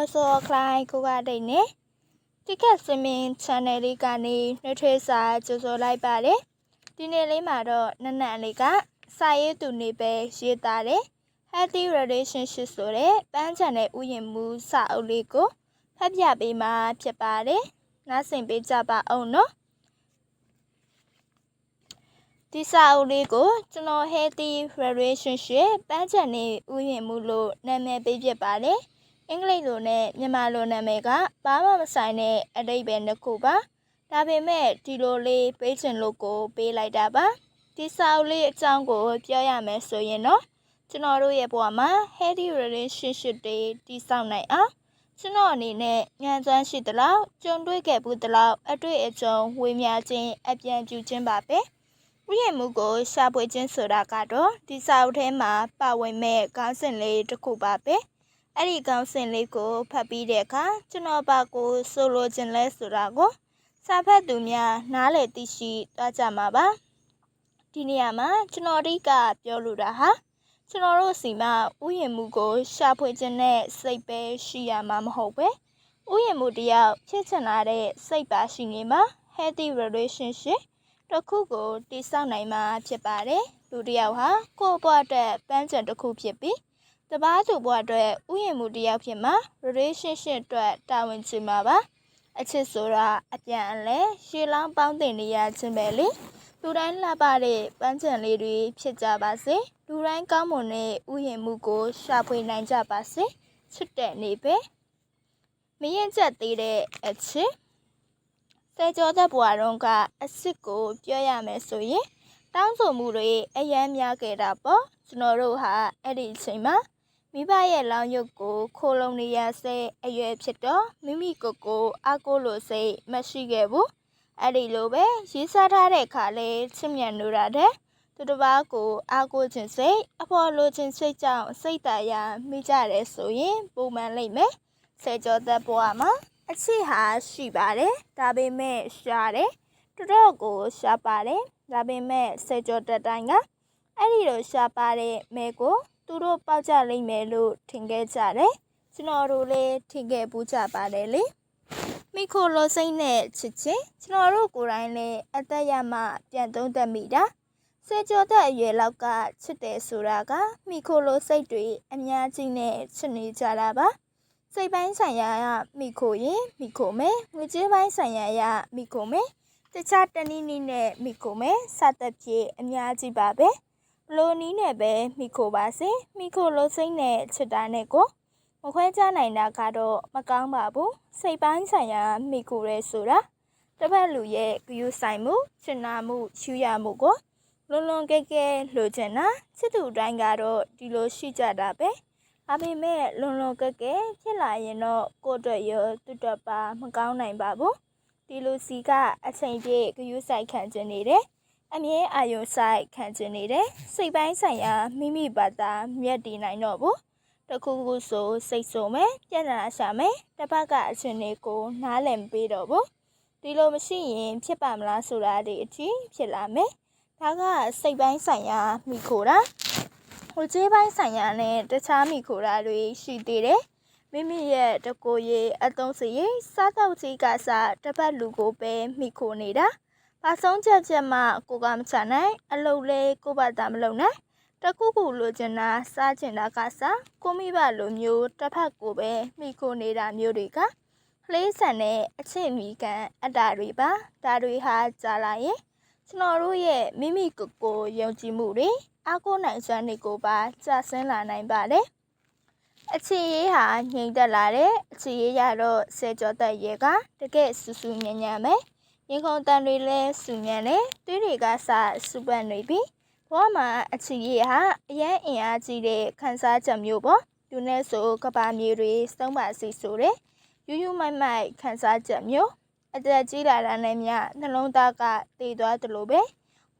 တော်စောခလိုင်းကိုကတိတ်နဲ့တိကက်စမင်း channel လေးကနေနှွှဲထွေးစာကြိုဆိုလိုက်ပါတယ်ဒီနေ့လေးမှာတော့နနန်လေးကစာရေးသူနေပဲရေးသားတယ် healthy relationship ဆိုတဲ့ပန်းချန်တဲ့ဥယျာဉ်မှုစာအုပ်လေးကိုဖတ်ပြပေးမှာဖြစ်ပါတယ်နားဆင်ပေးကြပါအောင်နော်ဒီစာအုပ်လေးကိုကျွန်တော် healthy relationship ပန်းချန်တဲ့ဥယျာဉ်မှုလို့နာမည်ပေးဖြစ်ပါတယ် အင်္ဂလိပ်လိုနဲ့မြန်မာလိုနာမည်ကဘာမှမဆိုင်တဲ့အတိတ်ပဲနှစ်ခုပါဒါပေမဲ့ဒီလိုလေးပေးချင်လို့ကိုပေးလိုက်တာပါဒီစာအုပ်လေးအကြောင်းကိုပြောရမယ်ဆိုရင်တော့ကျွန်တော်တို့ရဲ့ဘဝမှာ healthy relationship တွေတည်ဆောက်နိုင်အောင်ကျွန်တော်အနေနဲ့ဉာဏ်စွမ်းရှိသလောက်ကြုံတွေ့ခဲ့ဘူးသလောက်အတွေ့အကြုံဝေမျှခြင်းအပြန်ပြုခြင်းပါပဲဥယျာဉ်မှုကိုရှာဖွေခြင်းဆိုတာကတော့ဒီစာအုပ်ထဲမှာပါဝင်မဲ့ခေါင်းစဉ်လေးတစ်ခုပါပဲ အဲ့ဒီခေါင်းစဉ်လေးကိုဖတ်ပြီးတဲ့အခါကျွန်တော်ပါကိုဆိုလိုခြင်းလဲဆိုတာကိုစာဖတ်သူများနားလည်သိရှိသွားကြမှာပါဒီနေရာမှာကျွန်တော်ဒီကပြောလိုတာဟာကျွန်တော်တို့စီမှာဥယျာဉ်မှုကိုရှာဖွေခြင်းနဲ့စိတ်ပဲရှိရမှာမဟုတ်ပဲဥယျာဉ်မှုတယောက်ဖြစ်ချင်လာတဲ့စိတ်ပါရှိနေမှာ healthy relationship တစ်ခုကိုတည်ဆောက်နိုင်မှာဖြစ်ပါတယ်လူတစ်ယောက်ဟာကိုယ့်ဘဝအတွက်ပန်းချံတစ်ခုဖြစ်ပြီး တပားသူဘဝအတွက်ဥယျာဉ်မှုတစ်ယောက်ဖြစ်မှာ relationship အတွက်တာဝန်ချင်မှာပါအချစ်ဆိုတာအပြန်အလှန်ရှေးလောင်းပေါင်းတင်နေရခြင်းပဲလေလူတိုင်းလှပတဲ့ပန်းချံလေးတွေဖြစ်ကြပါစေလူတိုင်းကောင်းမွန်တဲ့ဥယျာဉ်မှုကိုရှာဖွေနိုင်ကြပါစေချစ်တဲ့နေပဲမရင်ချက်သေးတဲ့အချစ်ဆယ်ကျော်သက်ဘွားတုန်းကအစ်စ်ကိုပြောရမယ်ဆိုရင်တောင်းဆိုမှုတွေအယမ်းများခဲ့တာပေါ့ကျွန်တော်တို့ဟာအဲ့ဒီအချိန်မှာ မိဘရဲ့လောင်ရုပ်ကိုခိုးလုံနေရဆဲအရွယ်ဖြစ်တော့မိမိကိုယ်ကိုအားကိုးလို့စိတ်မရှိခဲ့ဘူးအဲ့ဒီလိုပဲရေးစားထားတဲ့ခါလေးချစ်မြတ်လို့ရတဲ့သူတစ်ပါးကိုအားကိုးခြင်းစိတ်အဖော်လိုခြင်းစိတ်ကြောင့်စိတ်တရာမိကြတယ်ဆိုရင်ပုံမှန်လိမ့်မယ်ဆယ်ကျော်သက်ဘဝမှာအချစ်ဟာရှိပါတယ်ဒါပေမဲ့ရှားတယ်တော်တော်ကိုရှားပါတယ်ဒါပေမဲ့ဆယ်ကျော်တက်တိုင်းကအဲ့ဒီလိုရှားပါတဲ့မဲကို သူတို့ပေါက်ကြလိမ့်မယ်လို့ထင်ခဲ့ကြတယ်ကျွန်တော်တို့လည်းထင်ခဲ့ပူးကြပါတယ်လေမိခိုလိုစိတ်နဲ့ချစ်ချင်းကျွန်တော်တို့ကိုယ်တိုင်လည်းအသက်ရမှပြန်သုံးသပ်မိတာစေကျော်တဲ့အရွယ်လောက်ကချစ်တယ်ဆိုတာကမိခိုလိုစိတ်တွေအများကြီးနဲ့ချစ်နေကြတာပါစိတ်ပိုင်းဆိုင်ရာကမိခိုရင်မိခိုမယ်ငွေကြေးပိုင်းဆိုင်ရာကမိခိုမယ်တခြားတနည်းနည်းနဲ့မိခိုမယ်စသဖြင့်အများကြီးပါပဲ လိုနီးနဲ့ပဲမိခိုပါစေမိခိုလိုစိတ်နဲ့ချစ်တာနဲ့ကိုမခွဲခြားနိုင်တာကတော့မကောင်းပါဘူးစိတ်ပိုင်းဆိုင်ရာမိခိုရဲဆိုတာတစ်ဖက်လူရဲ့ဂယုဆိုင်မှုချင်နာမှုရှူရမှုကိုလွန်လွန်ကဲကဲလိုချင်တာချစ်သူတိုင်းကတော့ဒီလိုရှိကြတာပဲဒါပေမဲ့လွန်လွန်ကဲကဲဖြစ်လာရင်တော့ကိုယ့်အတွက်ရောသူ့အတွက်ပါမကောင်းနိုင်ပါဘူးဒီလိုစီကအချိန်ပြည့်ဂယုဆိုင်ခံခြင်းနေတယ် အမြဲအာယုံဆိုင်ခံခြင်းနေတယ်စိတ်ပိုင်းဆိုင်ရာမိမိဘာသာမြတ်တည်နိုင်တော့ဘူးတခုခုဆိုစိတ်ဆိုမယ်ပြဿနာရှာမယ်တစ်ဖက်ကအချင်းတွေကိုနားလည်မပေးတော့ဘူးဒီလိုမရှိရင်ဖြစ်ပါမလားဆိုတာဒီအထိဖြစ်လာမယ်ဒါကစိတ်ပိုင်းဆိုင်ရာမိခိုတာဟိုကျေးပိုင်းဆိုင်ရာနဲ့တခြားမိခိုတာတွေရှိသေးတယ်မိမိရဲ့တကိုယ်ရေးအသုံးစရိတ်စားတော့ကြီးကစားတစ်ဖက်လူကိုပဲမိခိုနေတာ ပါဆုံးချက်ချက်မှကိုကမချနိုင်အလုပ်လဲကိုဘာသာမလုပ်နိုင်တခုခုလိုချင်တာစားချင်တာကစားကိုမိဘလိုမျိုးတစ်ဖက်ကိုပဲမိခိုနေတာမျိုးတွေကလေးဆန်တဲ့အချစ်မီကန်အတားတွေပါဒါတွေဟာကြာလာရင်ကျွန်တော်တို့ရဲ့မိမိကိုယ်ကိုယုံကြည်မှုတွေအားကိုးနိုင်စွမ်းတွေကိုပါကျဆင်းလာနိုင်ပါတယ်အခြေရေးဟာငြိမ်သက်လာတဲ့အခြေရေးရတော့ဆယ်ကျော်သက်ရေကတကယ်ဆူဆူညံ့ညံ့ပဲ ရင်ခုန်တန်တွေလည်းဆူညံ့တယ်တွေးတွေကစစူပတ်နေပြီဘဝမှာအခြေရေးဟာအရင်အင်အားကြီးတဲ့ခန်းစားချက်မျိုးပေါ့သူနဲ့ဆိုကဘာမြေတွေစုံပါစီဆိုတဲ့ယူယူမိုက်မိုက်ခန်းစားချက်မျိုးအသက်ကြီးလာတာနဲ့မျှနှလုံးသားကတည်သွားတယ်လို့ပဲ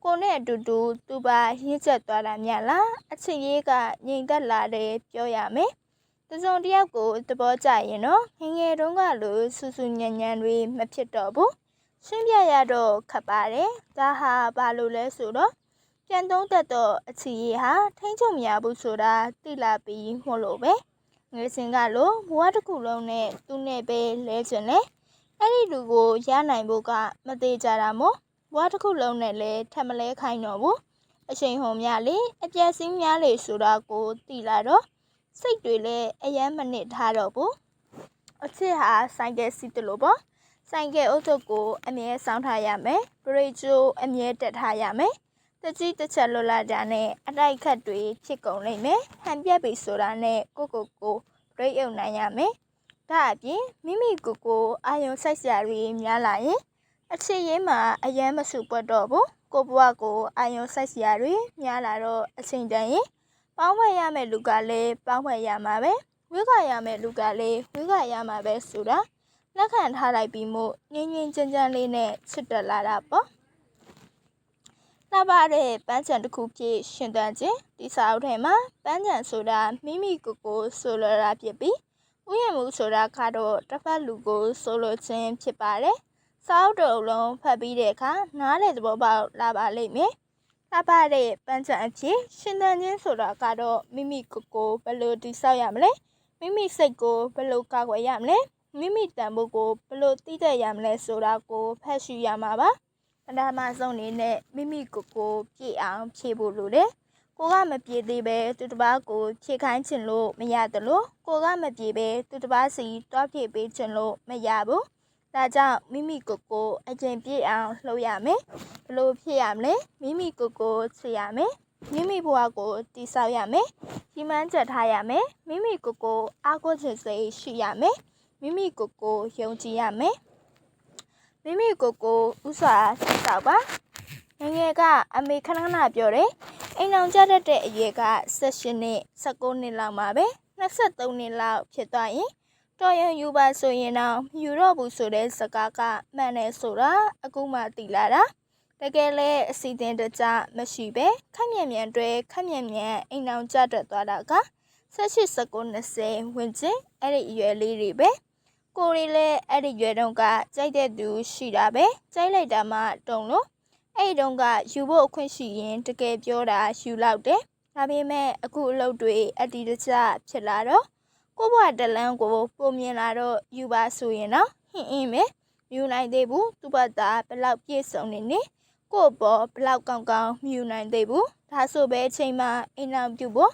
ကိုနဲ့အတူတူသူပါရင်းချက်သွားတာမြလားအချစ်ရေးကငြိမ်သက်လာတယ်ပြောရမယ်တစုံတယောက်ကိုသဘောကျရင်တော့ငငယ်တုန်းကလိုဆူဆူညံ့ညံ့တွေမဖြစ်တော့ဘူး ရှင်းပြရတော့ခက်ပါတယ်ဒါဟာဘာလို့လဲဆိုတော့ပြန်သုံးသက်တော့အချီရေးဟာထိမ့်ချုပ်မရဘူးဆိုတာသိလာပြီးမို့လို့ပဲငယ်စဉ်ကလိုဘဝတစ်ခုလုံးနဲ့သူနဲ့ပဲလဲချင်တယ်အဲ့ဒီလူကိုရနိုင်ဖို့ကမသေးကြတာမို့ဘဝတစ်ခုလုံးနဲ့လည်းထပ်မလဲခိုင်းတော့ဘူးအချိန်ဟုန်များလေအပြက်စင်းများလေဆိုတာကိုသိလာတော့စိတ်တွေလည်းအယမ်းမနစ်ထားတော့ဘူးအချစ်ဟာဆိုင်ကယ်စီးတယ်လို့ပေါ့ ဆိုင်ကယ်အုပ်ထုပ်ကိုအမြဲစောင်းထားရမယ်ဘရိတ်ကျိုးအမြဲတက်ထားရမယ်တကြီးတစ်ချက်လွတ်လာတာနဲ့အတိုက်ခတ်တွေဖြစ်ကုန်လိမ့်မယ်ဟန်ပြက်ပြီဆိုတာနဲ့ကိုကိုကိုရိတ်အုပ်နိုင်ရမယ်ဒါအပြင်မိမိကိုကိုအာယုံဆိုင်စရာတွေများလာရင်အချစ်ရေးမှာအယမ်းမစုပွက်တော့ဘူးကိုဘွားကိုအာယုံဆိုင်စရာတွေများလာတော့အချိန်တန်ရင်ပေါင်းဖွဲ့ရမယ်လူကလည်းပေါင်းဖွဲ့ရမှာပဲဝိခရမယ်လူကလည်းဝိခရမှာပဲဆိုတာ လက်ခံထားလိုက်ပြီးမို့ငင်းငင်းကြမ်းကြမ်းလေးနဲ့ချစ်တက်လာတာပေါ့လှပတဲ့ပန်းချံတစ်ခုဖြစ်ရှင်သန်ခြင်းဒီစာအုပ်ထဲမှာပန်းချံဆိုတာမိမိကိုယ်ကိုဆိုလိုတာဖြစ်ပြီးဥယျာဉ်မှုဆိုတာကတော့တစ်ဖက်လူကိုဆိုလိုခြင်းဖြစ်ပါတယ်စာအုပ်တစ်အုပ်လုံးဖတ်ပြီးတဲ့အခါနားလေသဘောပေါက်လာပါလိမ့်မယ်လှပတဲ့ပန်းချံအဖြစ်ရှင်သန်ခြင်းဆိုတာကတော့မိမိကိုယ်ကိုဘယ်လိုတည်ဆောက်ရမလဲမိမိစိတ်ကိုဘယ်လိုကာကွယ်ရမလဲ မိမိတန်ဖို့ကိုဘယ်လိုသိတဲ့ရမလဲဆိုတာကိုဖတ်ရှုရမှာပါပထမဆုံးအနေနဲ့မိမိကိုယ်ကိုပြည့်အောင်ဖြည့်ဖို့လိုတယ်ကိုကမပြေသေးပဲသူတစ်ပါးကိုဖြည့်ခိုင်းချင်လို့မရတယ်လို့ကိုကမပြေပဲသူတစ်ပါးစီတွားဖြည့်ပေးချင်လို့မရဘူးဒါကြောင့်မိမိကိုယ်ကိုအကျင့်ပြည့်အောင်လှုပ်ရမယ်ဘယ်လိုဖြည့်ရမလဲမိမိကိုယ်ကိုချစ်ရမယ်မိမိဘဝကိုတည်ဆောက်ရမယ်ကြီးမှန်းချက်ထားရမယ်မိမိကိုယ်ကိုအားကိုးခြင်းစိတ်ရှိရမယ် မိမိကိုယ်ကိုယုံကြည်ရမယ်မိမိကိုယ်ကိုဥစွာသိတော့ပါငယ်ငယ်ကအမေခဏခဏပြောတယ်အိမ်အောင်ကြတတ်တဲ့အရွယ်က16နှစ်19နှစ်လောက်မှာပဲ23နှစ်လောက်ဖြစ်သွားရင်တော်ရင်ယူပါဆိုရင်တော့ယူတော့ဘူးဆိုတဲ့စကားကမှန်တယ်ဆိုတာအခုမှသိလာတာတကယ်လဲအစီအစဉ်တကြမရှိပဲခက်မြန်မြန်တွေခက်မြန်မြန်အိမ်အောင်ကြတတ်သွားတာက18 19 20ဝန်းကျင်အဲ့ဒီအရွယ်လေးတွေပဲ ကိုရီလည်းအဲ့ဒီရွယ်တုန်းကကြိုက်တဲ့သူရှိတာပဲကြိုက်လိုက်တာမှတုံလို့အဲ့ဒီတုန်းကယူဖို့အခွင့်ရှိရင်တကယ်ပြောတာယူလောက်တယ်ဒါပေမဲ့အခုအလုပ်တွေအတီတကျဖြစ်လာတော့ကိုဘွားတလန်းကိုပုံမြင်လာတော့ယူပါဆိုရင်တော့ဟင်းအင်းပဲယူနိုင်သေးဘူးသူ့ဘတ်သားဘလောက်ပြည့်စုံနေနေကို့ဘောဘလောက်ကောင်းကောင်းမယူနိုင်သေးဘူးဒါဆိုပဲအချိန်မှအိမ်အောင်ပြုဖို့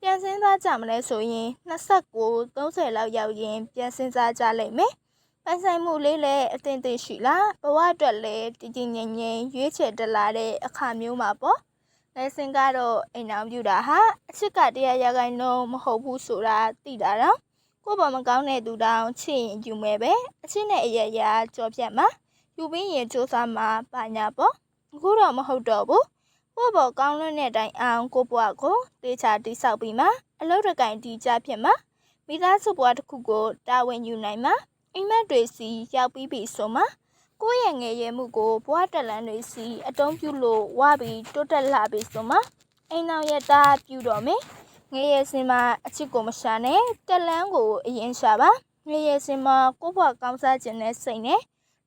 ပြန်စင်းစားကြမလဲဆိုရင်29 30လောက်ရောက်ရင်ပြန်စင်းစားကြလိမ့်မယ်။ပိုင်ဆိုင်မှုလေးလည်းအသင့်သိရှိလားဘဝအတွက်လည်းတည်တည်ငြိမ်ငြိမ်ရွေးချယ်တလာတဲ့အခါမျိုးမှာပေါ့။လက်စင်ကတော့အိမ်အောင်ပြူတာဟာအချစ်ကတရားရခိုင်နှုံးမဟုတ်ဘူးဆိုတာသိတာတော့ကိုယ့်ဘာမကောင်းတဲ့သူတောင်ချစ်ရင်ယူမယ်ပဲအချစ်နဲ့အရရာကြောပြတ်မှာယူပြီးရင်စူးစမ်းမှာပါညာပေါ့အခုတော့မဟုတ်တော့ဘူး ကိုယ့်ဘောကောင်းလွန်းတဲ့အတိုင်းအောင်ကိုဘွားကိုတေချာတိဆောက်ပြီးမှအလုတ်တကင်တီကြဖြစ်မှမိသားစုဘွားတစ်ခုကိုတာဝန်ယူနိုင်မှအိမ်မက်တွေစီရောက်ပြီးပြီဆိုမှကိုယ့်ရဲ့ငယ်ရဲမှုကိုဘွားတက်လန်းတွေစီအတုံးပြုလို့ဝါပြီးတိုးတက်လာပြီဆိုမှအိမ်တော်ရဲ့သားပြူတော်မယ်ငယ်ရဲစင်မှာအချစ်ကိုမရှာနဲ့တက်လန်းကိုအရင်ရှာပါငယ်ရဲစင်မှာကိုယ့်ဘွားကောင်းစားခြင်းနဲ့စိတ်နဲ့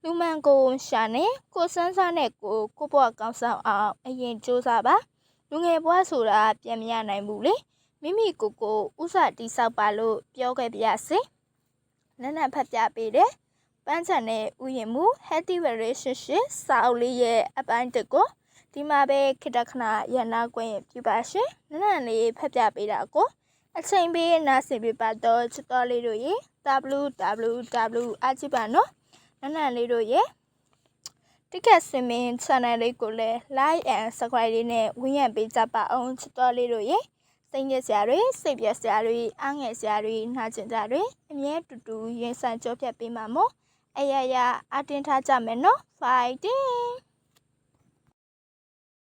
လူမှန်ကိုရှာနေကိုစန်းစားနဲ့ကိုကိုဘွားကောင်းဆောင်အောင်အရင်စူးစမ်းပါလူငယ်ဘွားဆိုတာပြန်မရနိုင်ဘူးလေမိမိကိုကိုဥစားတိဆောက်ပါလို့ပြောခဲ့ပြရစေနက်နက်ဖတ်ပြပေးတယ်ပန်းချန်တဲ့ဥယျာဉ်မူ healthy relationship စာအုပ်လေးရဲ့အပိုင်းတစ်ကိုဒီမှာပဲခိတခဏရန်နာခွင့်ပြုပါရှင်နက်နက်လေးဖတ်ပြပေးတာကိုအချိန်ပေးနားဆင်ပြပါတော့ချစ်တော်လေးတို့ရေ www အကြည့်ပါနော် နနန်လေးတို့ရဲ့တိကက်စင်မင်း channel လေးကိုလည်း like and subscribe လေးနဲ့ဝင်ရပေးကြပါအောင်ချစ်တော်လေးတို့ရဲ့စိတ်ညစ်စရာတွေစိတ်ပြက်စရာတွေအားငယ်စရာတွေနှာကျင်စရာတွေအမြဲတူတူရင်ဆိုင်ကြောပြတ်ပေးမှာမို့အရရအတင်းထားကြမယ်နော် fighting